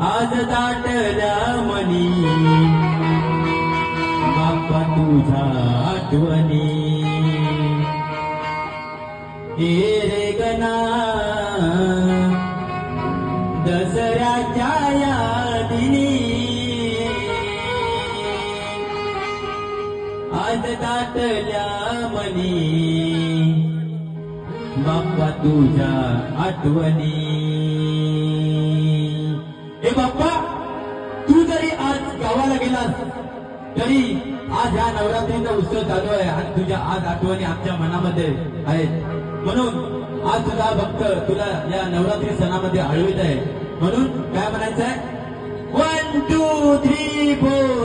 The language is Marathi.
आज दाटल्या मनी. बाप्पा तुझा आठवणी. हे रे गना दसऱ्याच्या यादिनी. आज दाटल्या मनी. बाप्पा तुझ्या आठवणी. करणार. तरी आज ह्या नवरात्रीचा उत्सव चालू आहे. आणि तुझ्या आज आठवणी आमच्या मनामध्ये आहेत. म्हणून आज तुझा भक्त तुला या नवरात्री सणामध्ये आळवीत आहे. म्हणून काय म्हणायचं आहे वन टू थ्री फोर